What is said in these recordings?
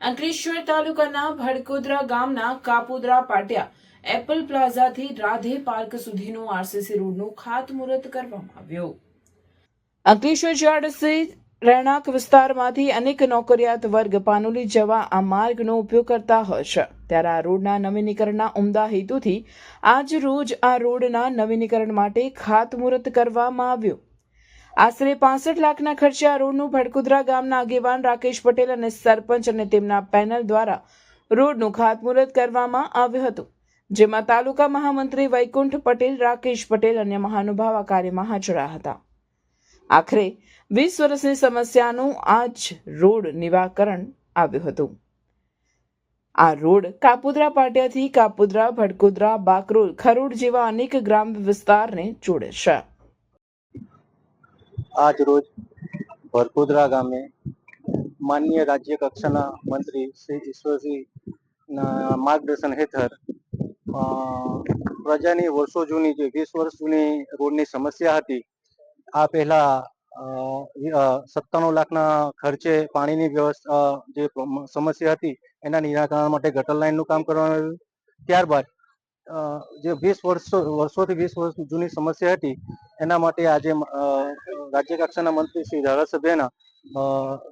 અંકલેશ્વર તાલુકાના ભડકોદરા ગામના કાપોદરા પાટિયા એપલ પ્લાઝાથી રાધે પાર્ક સુધીનું આરસીસી રોડનું ખાતમુહૂર્ત કરવામાં આવ્યું. અંકલેશ્વર જીઆરડીસી રહેણાંક વિસ્તારમાંથી અનેક નોકરિયાત વર્ગ પાનોલી જવા આ માર્ગનો ઉપયોગ કરતા હોય છે. ત્યારે આ રોડના નવીનીકરણના ઉમદા હેતુથી આજ રોજ આ રોડના નવીનીકરણ માટે ખાતમુહૂર્ત કરવામાં આવ્યું. આશરે પાસઠ લાખના ખર્ચે આ રોડનું ભડકુદરા ગામના આગેવાન રાકેશ પટેલ અને સરપંચ અને તેમના પેનલ દ્વારા રોડનું ખાતમુહૂર્ત કરવામાં આવ્યું હતું, જેમાં તાલુકા મહામંત્રી વૈકુંઠ પટેલ, રાકેશ પટેલ અને મહાનુભાવ આ કાર્યમાં હાજરા હતા. આખરે વીસ વર્ષની સમસ્યાનું આજ રોડ નિવાકરણ આવ્યું હતું. આ રોડ કાપુદ્રા પાટિયાથી કાપુદ્રા, ભડકુદરા, બાકરોલ, ખરોડ જેવા અનેક ગ્રામ વિસ્તારને જોડે છે. આજ રોજ ભરપુદરા ગામે માનનીય રાજ્ય કક્ષાના મંત્રી શ્રી ઈશ્વરસિંહના માર્ગદર્શન હેઠળ પ્રજાની વર્ષો જૂની જે વીસ વર્ષ જૂની રોડની સમસ્યા હતી, આ પહેલા સત્તાણું લાખના ખર્ચે પાણીની વ્યવસ્થા જે સમસ્યા હતી, એના નિરાકરણ માટે ગટર લાઇનનું કામ કરવામાં આવ્યું. ત્યારબાદ જે વીસ વર્ષો, વર્ષોથી વીસ વર્ષ જૂની સમસ્યા હતી, એના માટે આજે રાજ્ય કક્ષાના મંત્રી શ્રી ધારાસભ્યના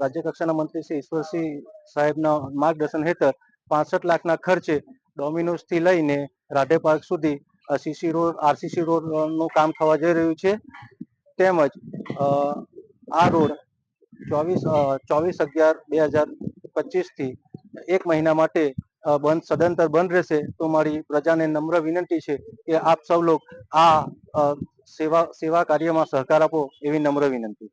રાજ્ય કક્ષાના મંત્રી શ્રી ઈશ્વરસિંહ સાહેબના માર્ગદર્શન હેઠળ પાસઠ લાખના ખર્ચે ડોમિનોઝથી લઈને રાધે પાર્ક સુધી સીસી રોડ, આરસીસી રોડનું કામ થવા જઈ રહ્યું છે. તેમજ આ રોડ ચોવીસ ચોવીસ અગિયાર બે હજાર પચીસથી એક મહિના માટે બંધ, સદંતર બંધ રહેશે, તો મારી પ્રજાને નમ્ર વિનંતી છે કે આપ સૌ લોગ આ સેવા સેવા કાર્યમાં સહકાર આપો એવી નમ્ર વિનંતી.